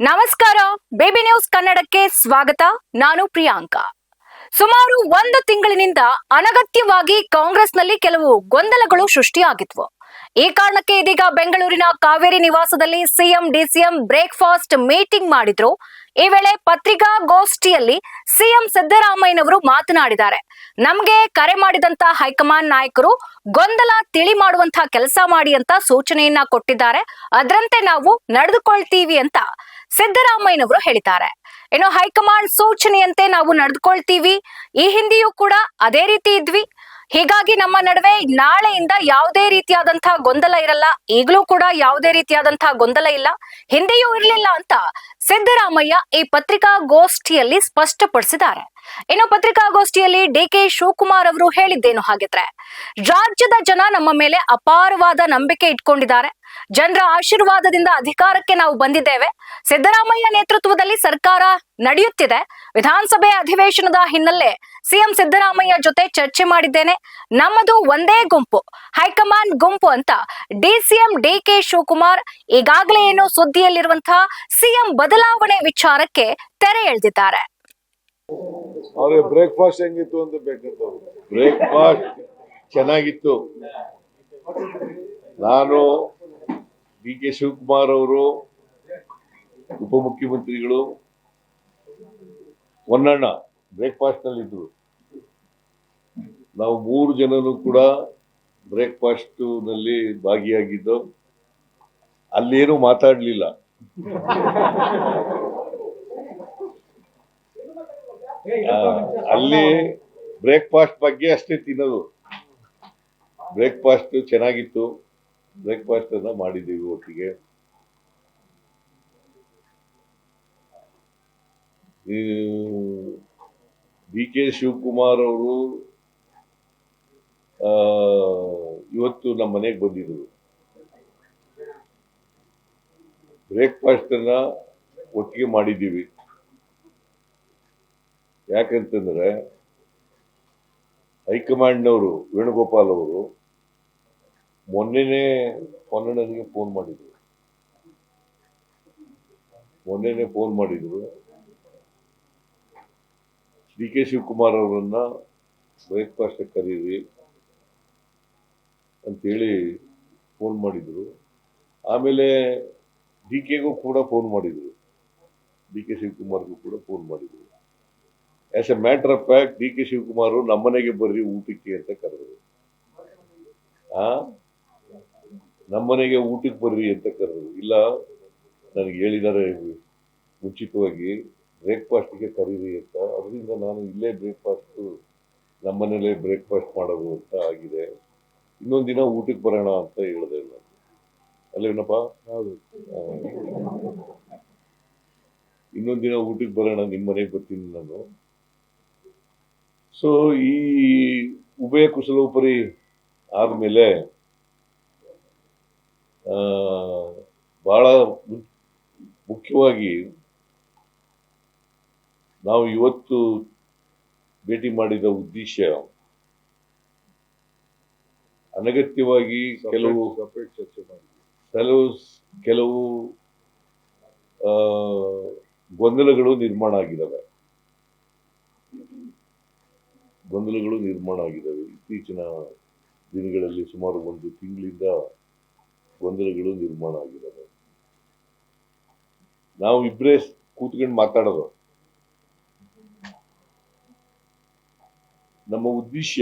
ನಮಸ್ಕಾರ. Baby news ಕನ್ನಡಕ್ಕೆ ಸ್ವಾಗತ. ನಾನು ಪ್ರಿಯಾಂಕಾ. ಸುಮಾರು ಒಂದು ತಿಂಗಳಿನಿಂದ ಅನಗತ್ಯವಾಗಿ ಕಾಂಗ್ರೆಸ್ನಲ್ಲಿ ಕೆಲವು ಗೊಂದಲಗಳು ಸೃಷ್ಟಿಯಾಗಿದ್ವು. ಈ ಕಾರಣಕ್ಕೆ ಇದೀಗ ಬೆಂಗಳೂರಿನ ಕಾವೇರಿ ನಿವಾಸದಲ್ಲಿ ಸಿಎಂ, ಡಿಸಿಎಂ ಬ್ರೇಕ್ಫಾಸ್ಟ್ ಮೀಟಿಂಗ್ ಮಾಡಿದ್ರು. ಈ ವೇಳೆ ಪತ್ರಿಕಾಗೋಷ್ಠಿಯಲ್ಲಿ ಸಿಎಂ ಸಿದ್ದರಾಮಯ್ಯನವರು ಮಾತನಾಡಿದ್ದಾರೆ. ನಮ್ಗೆ ಕರೆ ಮಾಡಿದಂತ ಹೈಕಮಾಂಡ್ ನಾಯಕರು, ಗೊಂದಲ ತಿಳಿ ಮಾಡುವಂತಹ ಕೆಲಸ ಮಾಡಿ ಅಂತ ಸೂಚನೆಯನ್ನ ಕೊಟ್ಟಿದ್ದಾರೆ. ಅದರಂತೆ ನಾವು ನಡೆದುಕೊಳ್ತೀವಿ ಅಂತ ಸಿದ್ದರಾಮಯ್ಯನವರು ಹೇಳಿದ್ದಾರೆ. ಇನ್ನು ಹೈಕಮಾಂಡ್ ಸೂಚನೆಯಂತೆ ನಾವು ನಡೆದುಕೊಳ್ತೀವಿ. ಈ ಹಿಂದೆಯೂ ಕೂಡ ಅದೇ ರೀತಿ ಇದ್ವಿ. ಹೀಗಾಗಿ ನಮ್ಮ ನಡುವೆ ನಾಳೆಯಿಂದ ಯಾವುದೇ ರೀತಿಯಾದಂತಹ ಗೊಂದಲ ಇರಲ್ಲ. ಈಗಲೂ ಕೂಡ ಯಾವುದೇ ರೀತಿಯಾದಂತಹ ಗೊಂದಲ ಇಲ್ಲ. ಹಿಂದೆಯೂ ಇರಲಿಲ್ಲ ಅಂತ ಸಿದ್ದರಾಮಯ್ಯ ಈ ಪತ್ರಿಕಾಗೋಷ್ಠಿಯಲ್ಲಿ ಸ್ಪಷ್ಟಪಡಿಸಿದ್ದಾರೆ. ಇನ್ನು ಪತ್ರಿಕಾಗೋಷ್ಠಿಯಲ್ಲಿ ಡಿ ಕೆ ಶಿವಕುಮಾರ್ ಅವರು ಹೇಳಿದ್ದೇನು ಹಾಗಿದ್ರೆ, ರಾಜ್ಯದ ಜನ ನಮ್ಮ ಮೇಲೆ ಅಪಾರವಾದ ನಂಬಿಕೆ ಇಟ್ಕೊಂಡಿದ್ದಾರೆ. ಜನರ ಆಶೀರ್ವಾದದಿಂದ ಅಧಿಕಾರಕ್ಕೆ ನಾವು ಬಂದಿದ್ದೇವೆ. ಸಿದ್ದರಾಮಯ್ಯ ನೇತೃತ್ವದಲ್ಲಿ ಸರ್ಕಾರ ನಡೆಯುತ್ತಿದೆ. ವಿಧಾನಸಭೆ ಅಧಿವೇಶನದ ಹಿನ್ನೆಲೆ ಸಿಎಂ ಸಿದ್ದರಾಮಯ್ಯ ಜೊತೆ ಚರ್ಚೆ ಮಾಡಿದ್ದೇನೆ. ನಮ್ಮದು ಒಂದೇ ಗುಂಪು ಹೈಕಮಾಂಡ್ ಗುಂಪು ಅಂತ ಡಿಸಿಎಂ ಡಿ ಕೆ ಶಿವಕುಮಾರ್ ಈಗಾಗಲೇ ಏನು ಸುದ್ದಿಯಲ್ಲಿರುವಂತಹ ಸಿಎಂ ಬದಲಾವಣೆ ವಿಚಾರಕ್ಕೆ ತೆರೆ ಎಳೆದಿದ್ದಾರೆ. ಅವ್ರಿಗೆ ಬ್ರೇಕ್ಫಾಸ್ಟ್ ಹೆಂಗಿತ್ತು ಅಂತ ಬೇಕಂತ ಬ್ರೇಕ್ಫಾಸ್ಟ್ ಚೆನ್ನಾಗಿತ್ತು. ನಾನು ಡಿ ಕೆ ಶಿವಕುಮಾರ್ ಅವರು, ಉಪಮುಖ್ಯಮಂತ್ರಿಗಳು ಹೊನ್ನಣ್ಣ ಬ್ರೇಕ್ಫಾಸ್ಟ್ನಲ್ಲಿ ಇದ್ರು ನಾವು ಮೂರು ಜನರು ಕೂಡ ಬ್ರೇಕ್ಫಾಸ್ಟ್ನಲ್ಲಿ ಭಾಗಿಯಾಗಿದ್ದು, ಅಲ್ಲೇನು ಮಾತಾಡ್ಲಿಲ್ಲ. ಅಲ್ಲಿ ಬ್ರೇಕ್ಫಾಸ್ಟ್ ಬಗ್ಗೆ ಅಷ್ಟೇ ತಿನ್ನೋದು. ಬ್ರೇಕ್ಫಾಸ್ಟ್ ಚೆನ್ನಾಗಿತ್ತು. ಬ್ರೇಕ್ಫಾಸ್ಟ್ ಅನ್ನ ಮಾಡಿದ್ದೀವಿ ಒಟ್ಟಿಗೆ. ಡಿ ಕೆ ಶಿವಕುಮಾರ್ ಅವರು ಇವತ್ತು ನಮ್ಮ ಮನೆಗೆ ಬಂದಿದ್ರು. ಬ್ರೇಕ್ಫಾಸ್ಟ್ ಅನ್ನ ಒಟ್ಟಿಗೆ ಮಾಡಿದ್ದೀವಿ ಯಾಕಂತಂದ್ರೆ ಹೈಕಮಾಂಡ್ನವರು ವೇಣುಗೋಪಾಲ್ ಅವರು ಮೊನ್ನೆನೇ ಕೊನ್ನಡನಿಗೆ ಫೋನ್ ಮಾಡಿದ್ರು. ಮೊನ್ನೆನೆ ಫೋನ್ ಮಾಡಿದ್ರು. ಡಿ ಕೆ ಶಿವಕುಮಾರ್ ಅವರನ್ನ ಬ್ರೇಕ್ಫಾಸ್ಟ್ ಕರೀರಿ ಅಂತೇಳಿ ಫೋನ್ ಮಾಡಿದ್ರು. ಆಮೇಲೆ ಡಿ ಕೆಗೂ ಕೂಡ ಫೋನ್ ಮಾಡಿದ್ರು. ಡಿ ಕೆ ಶಿವಕುಮಾರ್ಗೂ ಕೂಡ ಫೋನ್ ಮಾಡಿದ್ರು. As a matter of fact D K Shivakumar ನಮ್ಮನೆಗೆ ಬರ್ರಿ ಊಟಕ್ಕೆ ಅಂತ ಕರೆದ್ರು. ಆ? ನಮ್ಮನೆಗೆ ಊಟಕ್ಕೆ ಬರ್ರಿ ಅಂತ ಕರೆದ್ರು. ಇಲ್ಲ ನನಗೆ ಹೇಳಿದ್ದಾರೆ ಮುಂಚಿತವಾಗಿ ಬ್ರೇಕ್ಫಾಸ್ಟ್ಗೆ ಕರೀರಿ ಅಂತ. ಅದರಿಂದ ನಾನು ಇಲ್ಲೇ ಬ್ರೇಕ್ಫಾಸ್ಟ್ ನಮ್ಮನೇಲೆ ಬ್ರೇಕ್ಫಾಸ್ಟ್ ಮಾಡೋದು ಅಂತ ಆಗಿದೆ. ಇನ್ನೊಂದು ದಿನ ಊಟಕ್ಕೆ ಬರೋಣ ಅಂತ ಹೇಳಿದೆ ನಾನು. ಅಲ್ಲೇನಪ್ಪ ಹೌದು. ಇನ್ನೊಂದು ದಿನ ಊಟಕ್ಕೆ ಬರೋಣ ನಿಮ್ಮ ಮನೆಗೆ ಬರ್ತೀನಿ ನಾನು. ಸೊ ಈ ಉಭಯ ಕುಶಲೋಪರಿ ಆದಮೇಲೆ ಮು- ಮುಖ್ಯವಾಗಿ ನಾವು ಇವತ್ತು ಭೇಟಿ ಮಾಡಿದ ಉದ್ದೇಶ ಅನಗತ್ಯವಾಗಿ ಕೆಲವು ಚರ್ಚೆ ಮಾಡಿ ಕೆಲವು ಕೆಲವು ಗೊಂದಲಗಳು ನಿರ್ಮಾಣ ಆಗಿದ್ದಾವೆ. ಗೊಂದಲಗಳು ನಿರ್ಮಾಣ ಆಗಿದ್ದಾವೆ. ಇತ್ತೀಚಿನ ದಿನಗಳಲ್ಲಿ ಸುಮಾರು ಒಂದು ತಿಂಗಳಿಂದ ಗೊಂದಲಗಳು ನಿರ್ಮಾಣ ಆಗಿರೋದು ನಾವು ಇಬ್ಬರೇ ಕೂತ್ಕೊಂಡು ಮಾತಾಡೋದು. ನಮ್ಮ ಉದ್ದೇಶ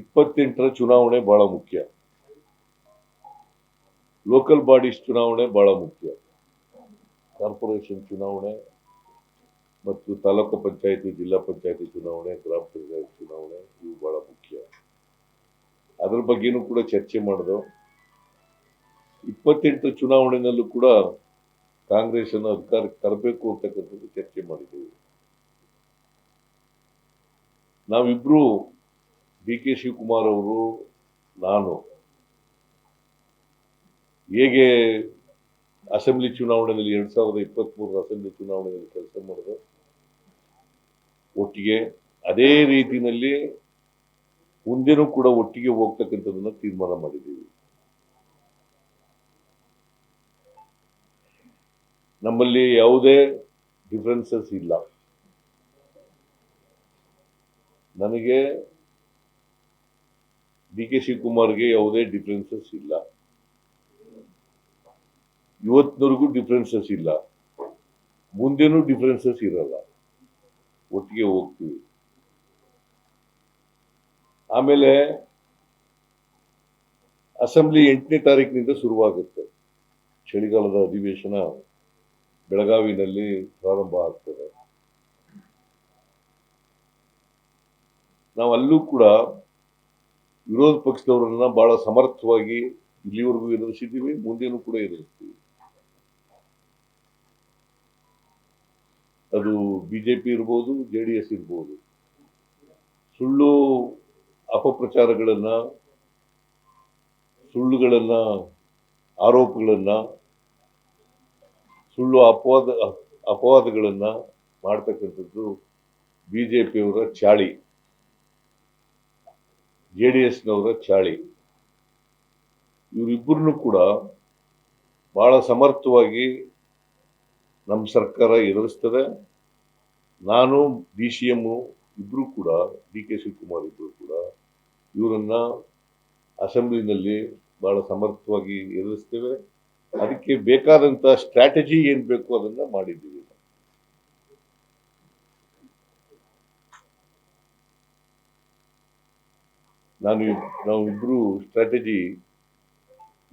ಇಪ್ಪತ್ತೆಂಟರ ಚುನಾವಣೆ ಬಹಳ ಮುಖ್ಯ. ಲೋಕಲ್ ಬಾಡೀಸ್ ಚುನಾವಣೆ ಬಹಳ ಮುಖ್ಯ. ಕಾರ್ಪೊರೇಷನ್ ಚುನಾವಣೆ ಮತ್ತು ತಾಲೂಕು ಪಂಚಾಯಿತಿ, ಜಿಲ್ಲಾ ಪಂಚಾಯಿತಿ ಚುನಾವಣೆ, ಗ್ರಾಮ ಪಂಚಾಯತ್ ಚುನಾವಣೆ ಇವು ಬಹಳ ಮುಖ್ಯ. ಬಗ್ಗೆನೂ ಕೂಡ ಚರ್ಚೆ ಮಾಡಿದೋ, ಇಪ್ಪತ್ತೆಂಟು ಚುನಾವಣೆಯಲ್ಲೂ ಕೂಡ ಕಾಂಗ್ರೆಸ್ ಅನ್ನು ಅಧಿಕಾರಕ್ಕೆ ತರಬೇಕು ಅಂತಕ್ಕಂಥದ್ದು ಚರ್ಚೆ ಮಾಡಿದ್ದೇವೆ. ನಾವಿಬ್ರು ಡಿ ಕೆ ಶಿವಕುಮಾರ್ ಅವರು, ನಾನು ಹೇಗೆ ಅಸೆಂಬ್ಲಿ ಚುನಾವಣೆಯಲ್ಲಿ ಎರಡ್ ಸಾವಿರದ ಇಪ್ಪತ್ತ್ ಮೂರರ ಅಸೆಂಬ್ಲಿ ಚುನಾವಣೆಯಲ್ಲಿ ಕೆಲಸ ಮಾಡಿದೆ, ಒಟ್ಟಿಗೆ ಅದೇ ರೀತಿಯಲ್ಲಿ ಮುಂದೆನೂ ಕೂಡ ಒಟ್ಟಿಗೆ ಹೋಗ್ತಕ್ಕಂಥದ್ದನ್ನು ತೀರ್ಮಾನ ಮಾಡಿದ್ದೀವಿ. ನಮ್ಮಲ್ಲಿ ಯಾವುದೇ ಡಿಫ್ರೆನ್ಸಸ್ ಇಲ್ಲ. ನನಗೆ ಡಿ ಕೆ ಶಿವಕುಮಾರ್ಗೆ ಯಾವುದೇ ಡಿಫ್ರೆನ್ಸಸ್ ಇಲ್ಲ. ಇವತ್ತಿನವರೆಗೂ ಡಿಫ್ರೆನ್ಸಸ್ ಇಲ್ಲ. ಮುಂದೇನೂ ಡಿಫ್ರೆನ್ಸಸ್ ಇರಲ್ಲ. ಒಟ್ಟಿಗೆ ಹೋಗ್ತೀವಿ. ಆಮೇಲೆ ಅಸೆಂಬ್ಲಿ ಎಂಟನೇ ತಾರೀಕಿನಿಂದ ಶುರುವಾಗುತ್ತೆ. ಚಳಿಗಾಲದ ಅಧಿವೇಶನ ಬೆಳಗಾವಿನಲ್ಲಿ ಪ್ರಾರಂಭ ಆಗ್ತದೆ. ನಾವು ಅಲ್ಲೂ ಕೂಡ ವಿರೋಧ ಪಕ್ಷದವರನ್ನ ಬಹಳ ಸಮರ್ಥವಾಗಿ ಇಲ್ಲಿವರೆಗೂ ಎದುರಿಸಿದ್ದೀವಿ, ಮುಂದೇನು ಕೂಡ ಎದುರಿಸ್ತೀವಿ. ಅದು ಬಿಜೆಪಿ ಇರ್ಬೋದು, ಜೆ ಡಿ ಇರ್ಬೋದು. ಸುಳ್ಳು ಅಪಪ್ರಚಾರಗಳನ್ನ, ಸುಳ್ಳುಗಳನ್ನ, ಆರೋಪಗಳನ್ನ, ಸುಳ್ಳು ಅಪವಾದ, ಅಪವಾದಗಳನ್ನ ಮಾಡ್ತಕ್ಕಂಥದ್ದು ಬಿಜೆಪಿಯವರ ಚಾಳಿ. ಜೆ ಡಿ ಎಸ್ನವರ ಚಾಳಿ. ಇವರಿಬ್ಬರನ್ನು ಕೂಡ ಬಹಳ ಸಮರ್ಥವಾಗಿ ನಮ್ಮ ಸರ್ಕಾರ ಎದುರಿಸ್ತದೆ. ನಾನು, ಡಿ ಸಿ ಎಮ್ಮು ಇಬ್ಬರು ಕೂಡ, ಡಿ ಕೆ ಶಿವಕುಮಾರ್ ಇಬ್ಬರು ಕೂಡ ಇವರನ್ನ ಅಸೆಂಬ್ಲಿನಲ್ಲಿ ಬಹಳ ಸಮರ್ಥವಾಗಿ ಎದುರಿಸ್ತೇವೆ. ಅದಕ್ಕೆ ಬೇಕಾದಂಥ ಸ್ಟ್ರಾಟಜಿ ಏನು ಬೇಕು ಅದನ್ನ ಮಾಡಿದ್ದೀವಿ. ನಾನು ನಾವು ಇಬ್ರು ಸ್ಟ್ರಾಟಜಿ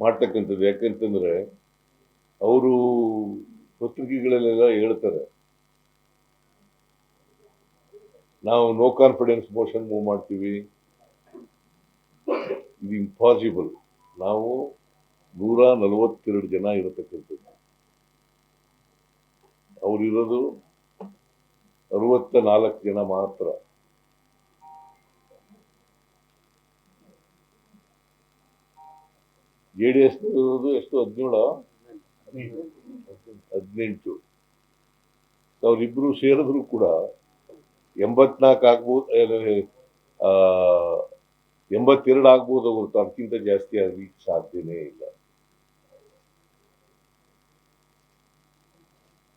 ಮಾಡ್ತಕ್ಕಂಥದ್ದು ಯಾಕಂತಂದರೆ ಅವರು ಪತ್ರಿಕೆಗಳಲ್ಲೆಲ್ಲ ಹೇಳ್ತಾರೆ. ನಾವು ನೋ ಕಾನ್ಫಿಡೆನ್ಸ್ ಮೋಷನ್ ಮೂವ್ ಮಾಡ್ತೀವಿ. ಇದು ಇಂಪಾಸಿಬಲ್ ನಾವು ನೂರ ನಲವತ್ತೆರಡು ಜನ ಇರತಕ್ಕಂಥದ್ದು. ಅವರಿರೋದು ಅರವತ್ತ ನಾಲ್ಕು ಜನ ಮಾತ್ರ. ಜೆ ಡಿ ಎಸ್ ಇರೋದು ಎಷ್ಟು? ಹದಿನೇಳು? ಹದಿನೆಂಟು. ಅವರಿಬ್ರು ಸೇರಿದ್ರು ಕೂಡ. ಎಂಬತ್ನಾಲ್ಕು ಆಗ್ಬೋದು ಎಂಬತ್ತೆರಡು ಆಗ್ಬೋದು ಹೊರತು ಅದಕ್ಕಿಂತ ಜಾಸ್ತಿ ಆಗ್ಲಿಕ್ಕೆ ಸಾಧ್ಯನೇ ಇಲ್ಲ.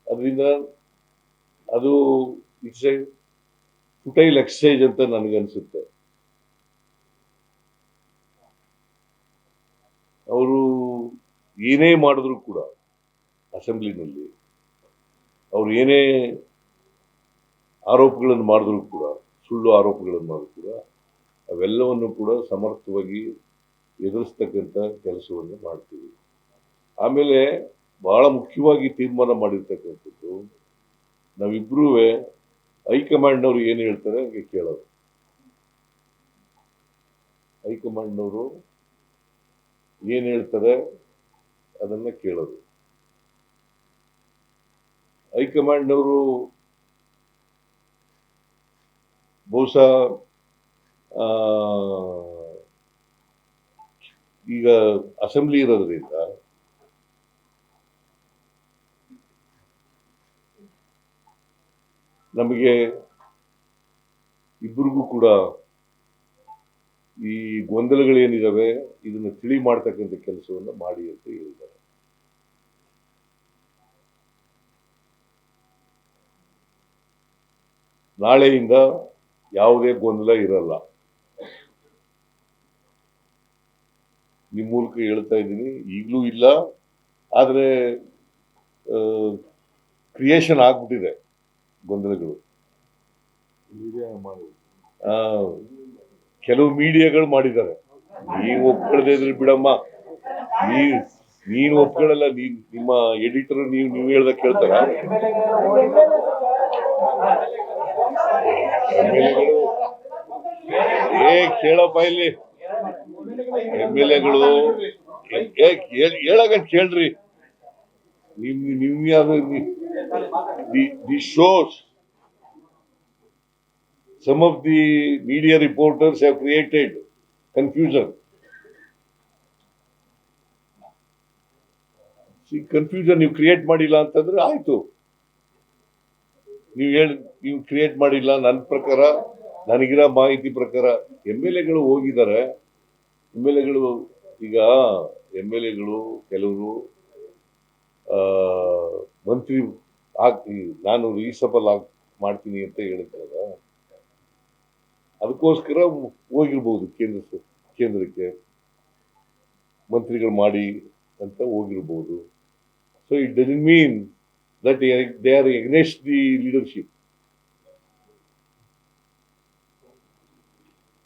ಅದರಿಂದ ಅದು ಇಟ್ಸ್ ಎ ಫುಟೈಲ್ ಎಕ್ಸಸೈಸ್ ಅಂತ ನನಗನ್ಸುತ್ತೆ. ಅವರು ಏನೇ ಮಾಡಿದ್ರು ಕೂಡ ಅಸೆಂಬ್ಲಿನಲ್ಲಿ ಅವರು ಏನೇ ಆರೋಪಗಳನ್ನು ಮಾಡಿದ್ರು ಕೂಡ, ಸುಳ್ಳು ಆರೋಪಗಳನ್ನು ಮಾಡಿದ್ರು ಕೂಡ ಅವೆಲ್ಲವನ್ನು ಕೂಡ ಸಮರ್ಥವಾಗಿ ಎದುರಿಸ್ತಕ್ಕಂಥ ಕೆಲಸವನ್ನು ಮಾಡ್ತೀವಿ. ಆಮೇಲೆ ಬಹಳ ಮುಖ್ಯವಾಗಿ ತೀರ್ಮಾನ ಮಾಡಿರ್ತಕ್ಕಂಥದ್ದು ನಾವಿಬ್ರೂ ಹೈಕಮಾಂಡ್ನವ್ರು ಏನು ಹೇಳ್ತಾರೆ ಹಂಗೆ ಕೇಳೋದು. ಹೈಕಮಾಂಡ್ನವರು ಏನು ಹೇಳ್ತಾರೆ ಅದನ್ನ ಕೇಳೋದು. ಹೈಕಮಾಂಡ್ನವರು ಬಹುಶಃ ಈಗ ಅಸೆಂಬ್ಲಿ ಇರೋದ್ರಿಂದ ನಮಗೆ ಇಬ್ಬರಿಗೂ ಕೂಡ ಈ ಗೊಂದಲಗಳೇನಿದಾವೆ ಇದನ್ನು ತಿಳಿ ಮಾಡ್ತಕ್ಕಂಥ ಕೆಲಸವನ್ನು ಮಾಡಿ ಅಂತ ಹೇಳಿದ್ದಾರೆ. ನಾಳೆಯಿಂದ ಯಾವುದೇ ಗೊಂದಲ ಇರಲ್ಲ. ನಿಮ್ಮ ಮೂಲಕ ಹೇಳ್ತಾ ಇದ್ದೀನಿ. ಈಗಲೂ ಇಲ್ಲ. ಆದರೆ ಕ್ರಿಯೇಷನ್ ಆಗ್ಬಿಟ್ಟಿದೆ ಗೊಂದಲಗಳು. ಕೆಲವು ಮೀಡಿಯಾಗಳು ಮಾಡಿದ್ದಾರೆ. ನೀವು ಒಪ್ಕೊಳ್ಳದೆ ಇದ್ರೆ ಬಿಡಮ್ಮ. ನೀ ನೀನು ಒಪ್ಕೊಳ್ಳಲ್ಲ ನೀನ್ ನಿಮ್ಮ ಎಡಿಟರ್ ನೀವು ನೀವು ಹೇಳ್ದಾಗ ಕೇಳ್ತಾರ. ಏ ಕೇಳಪ್ಪ ಇಲ್ಲಿ. ಎಂ ಎಲ್ ಎಗಳು ಹೇಳಾಗ ಕೇಳ್ರಿ ನಿಮ್ ನಿಮ್ the shows. Some of the media reporters have created confusion. Confusion ನೀವು ಕ್ರಿಯೇಟ್ ಮಾಡಿಲ್ಲ ಅಂತಂದ್ರೆ ಆಯ್ತು. ನೀವು ಹೇಳಿ, ನೀವು ಕ್ರಿಯೇಟ್ ಮಾಡಿಲ್ಲ ನನ್ನ ಪ್ರಕಾರ, ನನಗಿರೋ ಮಾಹಿತಿ ಪ್ರಕಾರ, ಎಂ ಎಲ್ ಎಗಳು ಹೋಗಿದ್ದಾರೆ. ಎಂ ಎಲ್ ಎಗಳು ಈಗ ಎಂ ಎಲ್ ಎಗಳು ಕೆಲವರು ಮಂತ್ರಿ ಆಗ್ತಿ, ನಾನು ರೀಸಬಲ್ ಆಗಿ ಮಾಡ್ತೀನಿ ಅಂತ ಹೇಳಿದ್ರಲ್ಲ ಅದಕ್ಕೋಸ್ಕರ ಹೋಗಿರ್ಬೋದು ಕೇಂದ್ರ ಕೇಂದ್ರಕ್ಕೆ. ಮಂತ್ರಿಗಳು ಮಾಡಿ ಅಂತ ಹೋಗಿರ್ಬೋದು. So it doesn't mean that they are against the leadership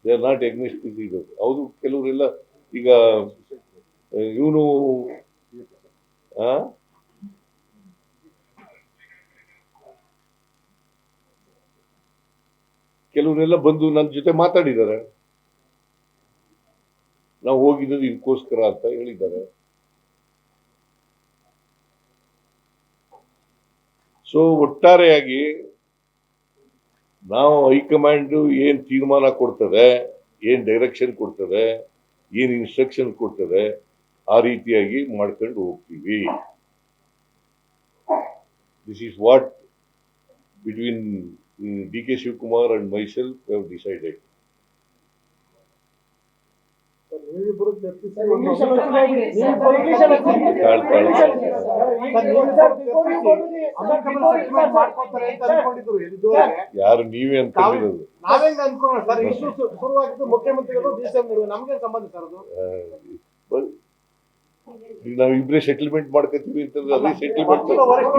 they are not against the leader ಹೌದು, ಕೆಲವರೆಲ್ಲ ಈಗ ಇವನು ಕೆಲವರೆಲ್ಲ ಬಂದು ನನ್ನ ಜೊತೆ ಮಾತಾಡಿದ್ದಾರೆ. ನಾವು ಹೋಗಿದ್ದು ಇದಕ್ಕೋಸ್ಕರ ಅಂತ ಹೇಳಿದ್ದಾರೆ. ಸೊ ಒಟ್ಟಾರೆಯಾಗಿ ನಾವು ಹೈಕಮಾಂಡ್ ಏನು ತೀರ್ಮಾನ ಕೊಡ್ತದೆ, ಏನು ಡೈರೆಕ್ಷನ್ ಕೊಡ್ತದೆ, ಏನು ಇನ್ಸ್ಟ್ರಕ್ಷನ್ ಕೊಡ್ತದೆ, ಆ ರೀತಿಯಾಗಿ ಮಾಡ್ಕೊಂಡು ಹೋಗ್ತೀವಿ. This is what between D K Shivakumar and myself have decided ಯಾರು ನೀವೇ ಅಂತ ಹೇಳಿದ್ರು ಅನ್ಕೊಳ್ಳೋಣ ಸರ್ ಇಷ್ಟು ಶುರುವಾಗಿದ್ದು ಮುಖ್ಯಮಂತ್ರಿಗಳು ಡಿ ಸಿ ಎಂ ನಮ್ಗೆ ಸಂಬಂಧ ಸರ್ ಅದು ಇಬ್ರೇ ಸೆಟಲ್ಮೆಂಟ್ ಮಾಡ್ಕೊತೀವಿ ಅಂತಂದ್ರೆ ಅದೇ ಸೆಟಲ್ಮೆಂಟ್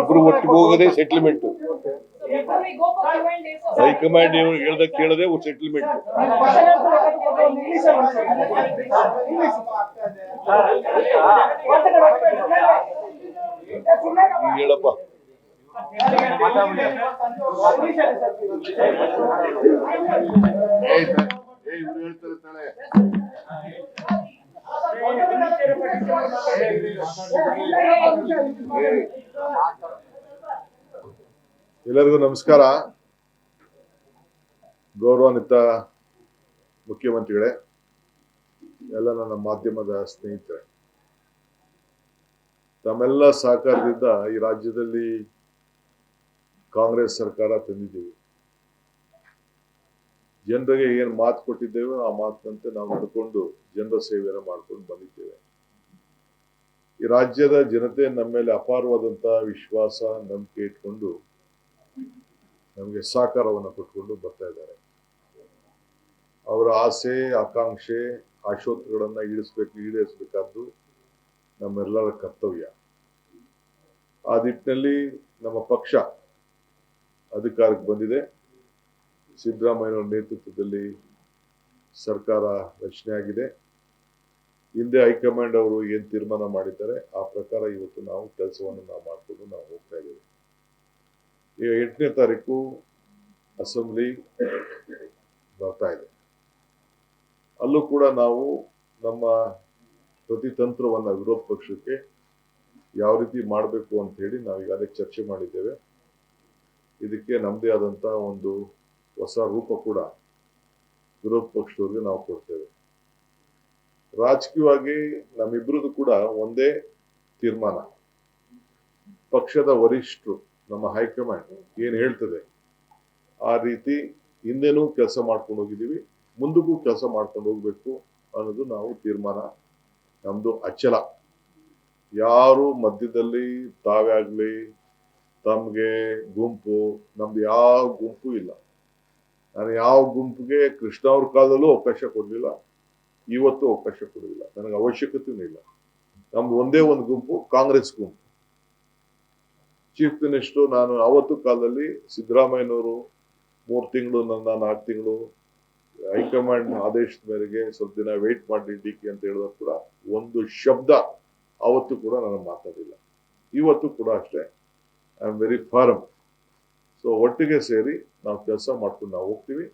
ಇಬ್ರು ಒಟ್ಟಿಗೆ ಹೋಗೋದೇ ಸೆಟಲ್ಮೆಂಟ್ ಯಪ್ಪಿ ಗೋಪಾಲಾಜಿ ವೈ ಕಮಾಂಡಿಂಗ್ ಹೇಳಿದಕ್ಕೆ ಕೇಳದೇ ಸೆಟಲ್ಮೆಂಟ್ ಹೇಳಪ್ಪ. ಹೇಳ್ತಾರೆ ಎಲ್ಲರಿಗೂ ನಮಸ್ಕಾರ. ಗೌರವಾನ್ವಿತ ಮುಖ್ಯಮಂತ್ರಿಗಳೇ, ಎಲ್ಲ ನನ್ನ ಮಾಧ್ಯಮದ ಸ್ನೇಹಿತರೆ. ತಮ್ಮೆಲ್ಲ ಸಹಕಾರದಿಂದ ಈ ರಾಜ್ಯದಲ್ಲಿ ಕಾಂಗ್ರೆಸ್ ಸರ್ಕಾರ ತಂದಿದ್ದೀವಿ. ಜನರಿಗೆ ಏನು ಮಾತು ಕೊಟ್ಟಿದ್ದೇವೆ ಆ ಮಾತಿನಂತೆ ನಾವು ನಡ್ಕೊಂಡು ಜನರ ಸೇವೆಯನ್ನು ಮಾಡ್ಕೊಂಡು ಬಂದಿದ್ದೇವೆ. ಈ ರಾಜ್ಯದ ಜನತೆ ನಮ್ಮ ಮೇಲೆ ಅಪಾರವಾದಂತಹ ವಿಶ್ವಾಸ, ನಂಬಿಕೆ ಇಟ್ಕೊಂಡು ನಮಗೆ ಸಹಕಾರವನ್ನು ಕೊಟ್ಕೊಂಡು ಬರ್ತಾ ಇದ್ದಾರೆ. ಅವರ ಆಸೆ, ಆಕಾಂಕ್ಷೆ, ಆಶೋತ್ತರಗಳನ್ನು ಈಡಿಸ್ಬೇಕು ಈಡೇರಿಸಬೇಕಾದ್ದು ನಮ್ಮೆಲ್ಲರ ಕರ್ತವ್ಯ. ಆ ನಿಟ್ಟಿನಲ್ಲಿ ನಮ್ಮ ಪಕ್ಷ ಅಧಿಕಾರಕ್ಕೆ ಬಂದಿದೆ. ಸಿದ್ದರಾಮಯ್ಯನವರ ನೇತೃತ್ವದಲ್ಲಿ ಸರ್ಕಾರ ರಚನೆ ಆಗಿದೆ ಹಿಂದೆ ಹೈಕಮಾಂಡ್ ಅವರು ಏನು ತೀರ್ಮಾನ ಮಾಡಿದ್ದಾರೆ, ಆ ಪ್ರಕಾರ ಇವತ್ತು ನಾವು ಕೆಲಸವನ್ನು ನಾವು ಮಾಡಿಕೊಂಡು ನಾವು ಹೋಗ್ತಾ ಇದ್ದೇವೆ. ಎಂಟನೇ ತಾರೀಕು ಅಸೆಂಬ್ಲಿ ಬರ್ತಾ ಇದೆ. ಅಲ್ಲೂ ಕೂಡ ನಾವು ನಮ್ಮ ಪ್ರತಿತಂತ್ರವನ್ನು ವಿರೋಧ ಪಕ್ಷಕ್ಕೆ ಯಾವ ರೀತಿ ಮಾಡಬೇಕು ಅಂತ ಹೇಳಿ ನಾವು ಈಗಾಗಲೇ ಚರ್ಚೆ ಮಾಡಿದ್ದೇವೆ. ಇದಕ್ಕೆ ನಮ್ಮದೇ ಆದಂಥ ಒಂದು ಹೊಸ ರೂಪ ಕೂಡ ವಿರೋಧ ಪಕ್ಷದವ್ರಿಗೆ ನಾವು ಕೊಡ್ತೇವೆ. ರಾಜಕೀಯವಾಗಿ ನಮ್ಮಿಬ್ಬರದ್ದು ಕೂಡ ಒಂದೇ ತೀರ್ಮಾನ. ಪಕ್ಷದ ವರಿಷ್ಠರು ನಮ್ಮ ಹೈಕಮಾಂಡ್ ಏನು ಹೇಳ್ತದೆ? ಆ ರೀತಿ ಹಿಂದೆನೂ ಕೆಲಸ ಮಾಡ್ಕೊಂಡು ಹೋಗಿದ್ದೀವಿ, ಮುಂದಕ್ಕೂ ಕೆಲಸ ಮಾಡ್ಕೊಂಡು ಹೋಗಬೇಕು ಅನ್ನೋದು ನಾವು ತೀರ್ಮಾನ. ನಮ್ದು ಅಚಲ. ಯಾರು ಮಧ್ಯದಲ್ಲಿ ತಾವೇ ಆಗಲಿ, ತಮಗೆ ಗುಂಪು, ನಮ್ದು ಯಾವ ಗುಂಪು ಇಲ್ಲ. ನಾನು ಯಾವ ಗುಂಪಿಗೆ ಕೃಷ್ಣ ಅವ್ರ ಕಾಲದಲ್ಲೂ ಅವಕಾಶ ಕೊಡಲಿಲ್ಲ, ಇವತ್ತು ಅವಕಾಶ ಕೊಡಲಿಲ್ಲ. ನನಗೆ ಅವಶ್ಯಕತೆಯೂ ಇಲ್ಲ. ನಮ್ದು ಒಂದೇ ಒಂದು ಗುಂಪು, ಕಾಂಗ್ರೆಸ್ ಗುಂಪು. ಚೀಫ್ ಮಿನಿಸ್ಟರ್ ನಾನು ಅವತ್ತು ಕಾಲದಲ್ಲಿ ಸಿದ್ದರಾಮಯ್ಯನವರು ಮೂರು ತಿಂಗಳು ನನ್ನ ನಾಲ್ಕು ತಿಂಗಳು ಹೈಕಮಾಂಡ್ ಆದೇಶದ ಮೇರೆಗೆ ಸ್ವಲ್ಪ ದಿನ ವೆಯ್ಟ್ ಮಾಡಿ ಡಿ ಕೆ ಅಂತ ಹೇಳಿದಾಗ ಕೂಡ ಒಂದು ಶಬ್ದ ಅವತ್ತು ಕೂಡ ನಾನು ಮಾತಾಡಿಲ್ಲ. ಇವತ್ತು ಕೂಡ ಅಷ್ಟೇ. I am very firm so ಒಟ್ಟಿಗೆ ಸೇರಿ ನಾವು ಕೆಲಸ ಮಾಡ್ಕೊಂಡು ನಾವು ಹೋಗ್ತೀವಿ.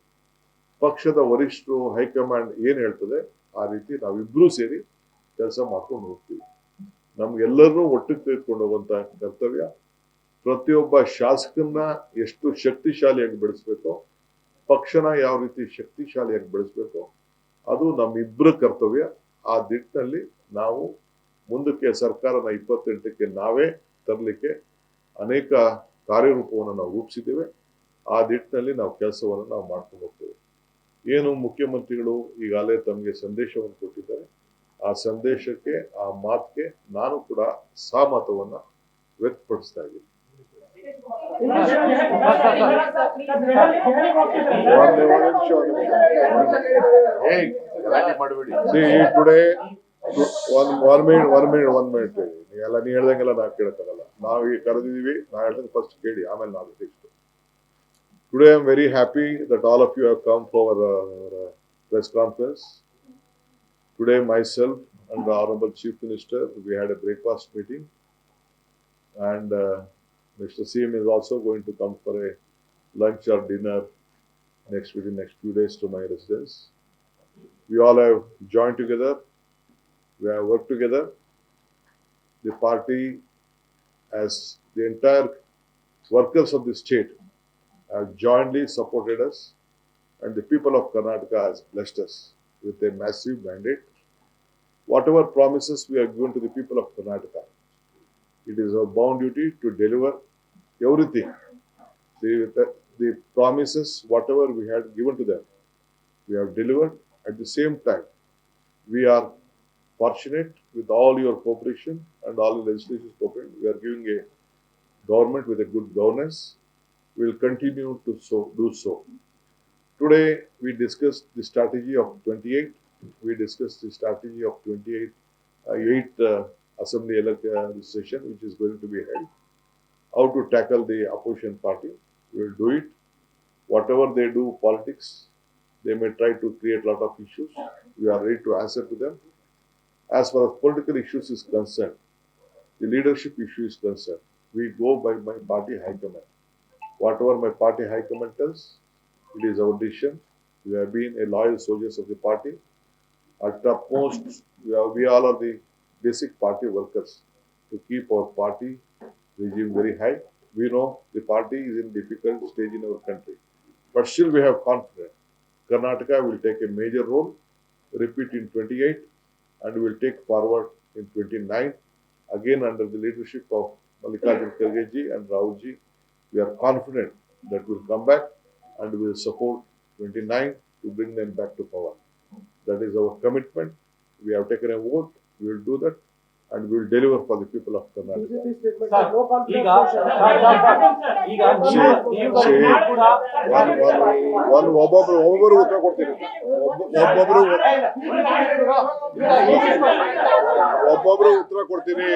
ಪಕ್ಷದ ವರಿಷ್ಠರು, ಹೈಕಮಾಂಡ್ ಏನು ಹೇಳ್ತದೆ, ಆ ರೀತಿ ನಾವಿಬ್ಬರೂ ಸೇರಿ ಕೆಲಸ ಮಾಡ್ಕೊಂಡು ಹೋಗ್ತೀವಿ. ನಮ್ಗೆಲ್ಲರೂ ಒಟ್ಟಿಗೆ ತೆಗೆದುಕೊಂಡು ಹೋಗುವಂತ ಕರ್ತವ್ಯ. ಪ್ರತಿಯೊಬ್ಬ ಶಾಸಕನ್ನ ಎಷ್ಟು ಶಕ್ತಿಶಾಲಿಯಾಗಿ ಬೆಳೆಸ್ಬೇಕೋ, ಪಕ್ಷನ ಯಾವ ರೀತಿ ಶಕ್ತಿಶಾಲಿಯಾಗಿ ಬೆಳೆಸ್ಬೇಕೋ, ಅದು ನಮ್ಮಿಬ್ಬರ ಕರ್ತವ್ಯ. ಆ ದಿಟ್ಟಿನಲ್ಲಿ ನಾವು ಮುಂದಕ್ಕೆ ಸರ್ಕಾರನ ಇಪ್ಪತ್ತೆಂಟಕ್ಕೆ ನಾವೇ ತರಲಿಕ್ಕೆ ಅನೇಕ ಕಾರ್ಯರೂಪವನ್ನು ನಾವು ರೂಪಿಸಿದ್ದೇವೆ. ಆ ದಿಟ್ಟಿನಲ್ಲಿ ನಾವು ಕೆಲಸವನ್ನು ನಾವು ಮಾಡ್ಕೊಂಡು ಹೋಗ್ತೇವೆ. ಏನು ಮುಖ್ಯಮಂತ್ರಿಗಳು ಈಗಾಗಲೇ ತಮಗೆ ಸಂದೇಶವನ್ನು ಕೊಟ್ಟಿದ್ದಾರೆ, ಆ ಸಂದೇಶಕ್ಕೆ, ಆ ಮಾತಿಗೆ ನಾನು ಕೂಡ ಸಹಮತವನ್ನು ವ್ಯಕ್ತಪಡಿಸ್ತಾ ಇದ್ದೀನಿ. ಒಂದೇ ಒಂದು ನಿಮಿಷ ಒಂದು ನಿಮಿಷ ಏಯ್ ಗಲಾಟೆ ಮಾಡಬೇಡಿ See, today, one, one minute, one minute, one minute. ಹೇಳಿ. ನೀವೆಲ್ಲ ನೀ ಹೇಳ್ದಂಗೆಲ್ಲ ನಾವು ಕೇಳಕ್ಕಾಗಲ್ಲ ನಾವು ಈಗ ಕರೆದಿದೀವಿ ನಾ ಹೇಳ್ದಂಗೆ ಫಸ್ಟ್ ಕೇಳಿ ಆಮೇಲೆ ನಾವು next today I am very happy that all of you have come for press conference today myself and the honourable chief minister we had a breakfast meeting and Mr. CM is also going to come for a lunch or dinner next within next few days to my residence. We all have joined together. We have worked together. The party, as the entire workers of the state, have jointly supported us, and the people of Karnataka has blessed us with a massive mandate. Whatever promises we have given to the people of Karnataka, it is our bound duty to deliver everything the, the, the promises, whatever we had given to them, we have delivered. At the same time, we are fortunate with all your cooperation and all the legislative cooperation. We are giving a government with a good governance. We will continue to so, do so. Today, we discussed the strategy of 28. We discussed the strategy of 28, uh, 8 uh, assembly elect, uh, session, which is going to be held how to tackle the opposition party. We will do it. Whatever they do politics, they may try to create a lot of issues. We are ready to answer to them. As far as political issues is concerned, the leadership issue is concerned, we go by my party high command. Whatever my party high command tells, it is our decision. We have been a loyal soldiers of the party. At utmost, we, are, we all are the basic party workers to keep our party regime very high. We know the party is in difficult stage in our country, but still we have confidence. Karnataka will take a major role, repeat in 28, and will take forward in 29. Again, under the leadership of Mallikarjun Kharge and Rahulji, we are confident that we'll come back and will support 29 to bring them back to power. That is our commitment. We have taken a oath. We will do that, and we will deliver for the people of Karnataka. ಒಬ್ಬೊಬ್ರು ಒಬ್ಬೊಬ್ರು ಉತ್ತರ ಕೊಡ್ತೀನಿ ಒಬ್ಬ- ಒಬ್ಬೊಬ್ರು ಒಬ್ಬೊಬ್ರು ಉತ್ತರ ಕೊಡ್ತೀನಿ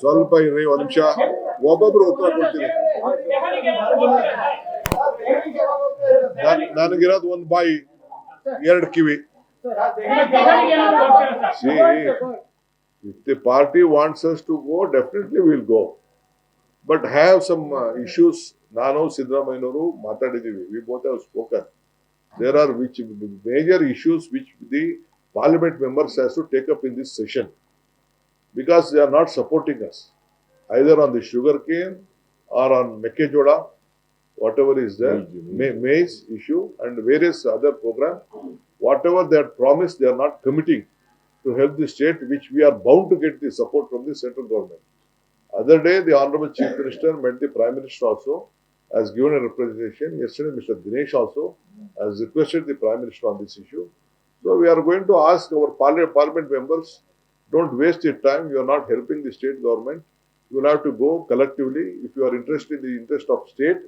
ಸ್ವಲ್ಪ ಇರ್ರಿ ಒಂದ್ ನಿಮಿಷ ಒಬ್ಬೊಬ್ರು ಉತ್ತರ ಕೊಡ್ತೀನಿ ನನ್- ನನಗಿರೋದು ಒಂದ್ ಬಾಯಿ ಎರಡು ಕಿವಿ. See, if the party wants us to go, definitely we'll go. But have some uh, ನಾನು ಸಿದ್ದರಾಮಯ್ಯನವರು ಮಾತಾಡಿದ್ದೀವಿ. We both have spoken there are which major issues which the parliament members has to take up in this session because they are not supporting us either on the sugar cane or on ಮೆಕ್ಕೆಜೋಳ whatever is there, maize issue and various other programs, whatever they had promised, they are not committing to help the state, which we are bound to get the support from the central government. Other day, the Honorable Chief Minister met the Prime Minister also, has given a representation. Yesterday, Mr. Dinesh also has requested the Prime Minister on this issue. So we are going to ask our parliament members, don't waste your time. You are not helping the state government. You will have to go collectively. If you are interested in the interest of state,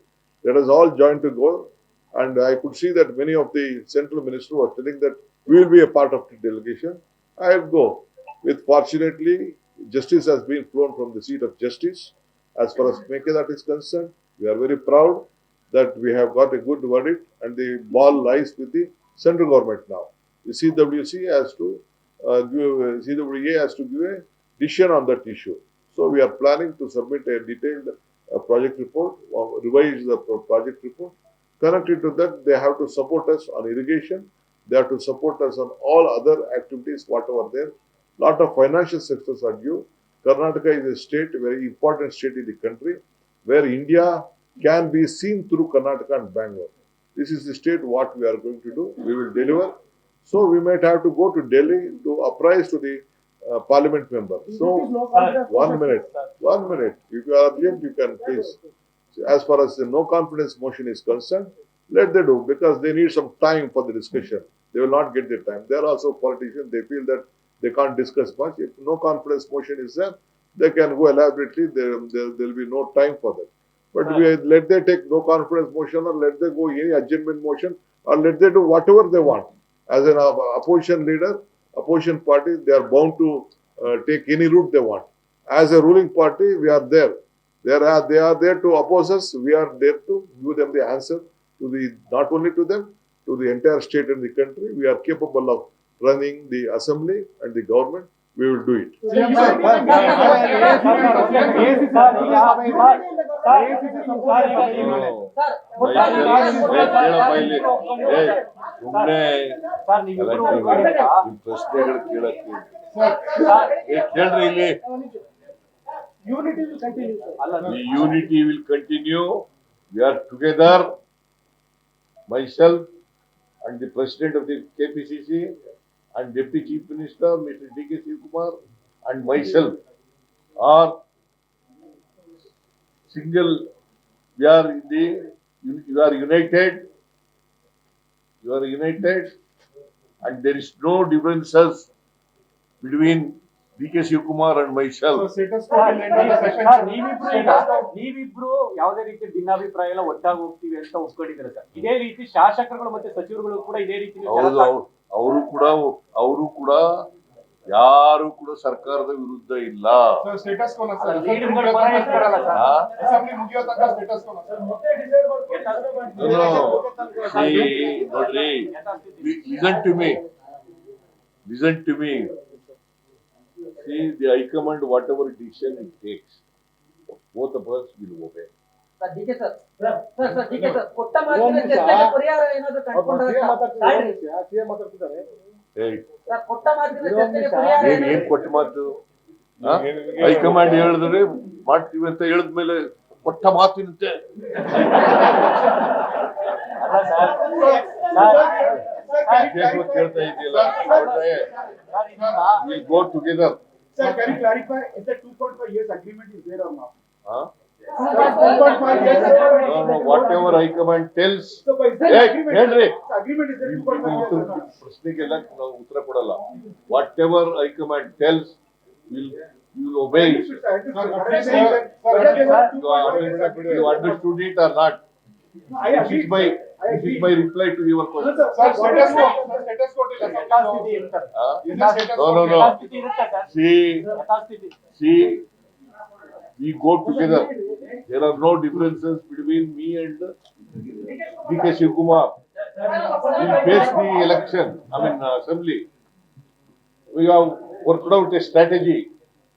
let us all join to go. And I could see that many of the central ministers were telling that we will be a part of the delegation. I will go. With fortunately, justice has been flown from the seat of justice. As far as Mekedat is concerned, we are very proud that we have got a good verdict and the ball lies with the central government now. The CWC has to uh, give, CWA has to give a decision on that issue. So we are planning to submit a detailed uh, project report, or revise the project report. Connected to that, they have to support us on irrigation. They have to support us on all other activities, whatever there. Lot of financial sectors are due. Karnataka is a state, very important state in the country, where India can be seen through Karnataka and Bangalore. This is the state what we are going to do. We will deliver. So we might have to go to Delhi to apprise to the uh, parliament member. So, no uh, one minute, one minute. If you are urgent, you can please. As far as the no confidence motion is concerned, let they do because they need some time for the discussion. They will not get the time. They are also politicians. They feel that they can't discuss much. If no confidence motion is there, they can go elaborately. There will be no time for that. But uh. we, let they take no confidence motion or let they go any adjournment motion or let they do whatever they want. As an uh, opposition leader, opposition party, they are bound to uh, take any route they want. As a ruling party, we are there. They are, they are there to oppose us. We are there to give them the answer to the not only to them, to the entire state and the country. We are capable of running the assembly and the government. We will do it. ಸುಮ್ಮನೆ sir ನೀವಿಬ್ರು ಪ್ರಶ್ನೆಗಳು ಕೇಳಕ್ಕೆ ಏ, ಕೇಳ್ರಿ ಇಲ್ಲಿ unity will continue sir ಅಲ್ಲ The unity will continue. We are together. Myself and and Deputy Chief Minister, Mr. D.K. Shivakumar and myself are single. We are in the, you are united. You are united and there is no differences between D.K. Shivakumar and myself. Sir, ನೀವಿಬ್ರು ಯಾವುದೇ ರೀತಿ ಭಿನ್ನಾಭಿಪ್ರಾಯ ಎಲ್ಲ ಒಟ್ಟಾಗಿ ಹೋಗ್ತೀವಿ ಅಂತ ಒಪ್ಕೊಂಡಿದ್ರೆ sir? ಇದೇ ರೀತಿ ಶಾಸಕರುಗಳು ಮತ್ತೆ ಸಚಿವರುಗಳು ಕೂಡ ಇದೇ ರೀತಿ ಅವರು ಕೂಡ ಅವರು ಕೂಡ ಯಾರು ಕೂಡ ಸರ್ಕಾರದ ವಿರುದ್ಧ ಇಲ್ಲ. ನೋಡ್ರಿ. Listen to me listen to me See, the high command, whatever decision it takes, both of us will obey. Sir D K sir sir sir D K sir ಕೊಟ್ಟ ಮಾತಿನ ಚರ್ಚೆಗೆ ಪರಿಹಾರ ಏನಾದ್ರು ಕಂಡುಕೊಂಡ್ರೆ ತಾಳ್ರಿ. ಸಿಎಂ ಮಾತಾಡ್ತಿದ್ದಾರೆ Hey, ಸರ್ ಕೊಟ್ಟ ಮಾತಿನ ಚರ್ಚೆಗೆ ಪರಿಹಾರ ಏನ್ ಏನ್ ಕೊಟ್ಟ ಮಾತು ಹೈಕಮಾಂಡ್ ಹೇಳಿದ್ರೆ ಮಾಡ್ತೀವಿ ಅಂತ ಹೇಳಿದ್ಮೇಲೆ ಕೊಟ್ಟ ಮಾತಿನಂತೆ ಅಲ್ಲ ಸರ್ ಕೇಳ್ಕೊ ಕೇಳ್ತಾ ಇದೆಯಲ್ಲ will go together Sir, can you clarify if the 2.5 years agreement is there or not? Huh? Sir, 2.5 years agreement. No, no, whatever high command tells, So, but is there Hey, agreement? ಹೇಳ್ರಿ. The agreement is there 2.5 years or not? ಪ್ರಶ್ನೆಗೆಲ್ಲ ನಾವು ಉತ್ತರ ಕೊಡಲ್ಲ whatever high command tells will will obey Understood, sir, understood. But I'm saying that whether there was 2.5 years agreement. You understood it or not I this agree. I this agree. my reply to your No, sir, quo, sir, status quo till ಯಥಾಸ್ಥಿತಿ Is status No, no, no. ಯಥಾಸ್ಥಿತಿ ಇರುತ್ತೆ sir see ಯಥಾಸ್ಥಿತಿ see we go together there are no differences between me and DK Shivkumar we face the election I mean uh, assembly we have worked out a strategy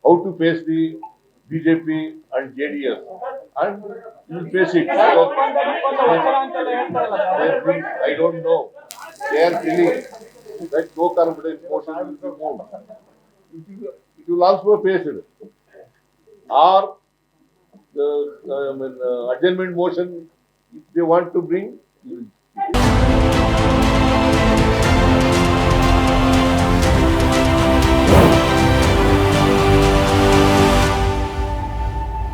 how to face the BJP and JDS and we will face it So, ಒಪ್ಪಂದ ಗಿಪ್ಪಂದ ವಚನ ಅಂತೆಲ್ಲ ಹೇಳ್ತಾರಲ್ಲ they sir think, I don't know they are telling that no confidence motion will be moved it will, it will also face it or the uh, I mean, uh, adjournment motion if they want to bring. you will-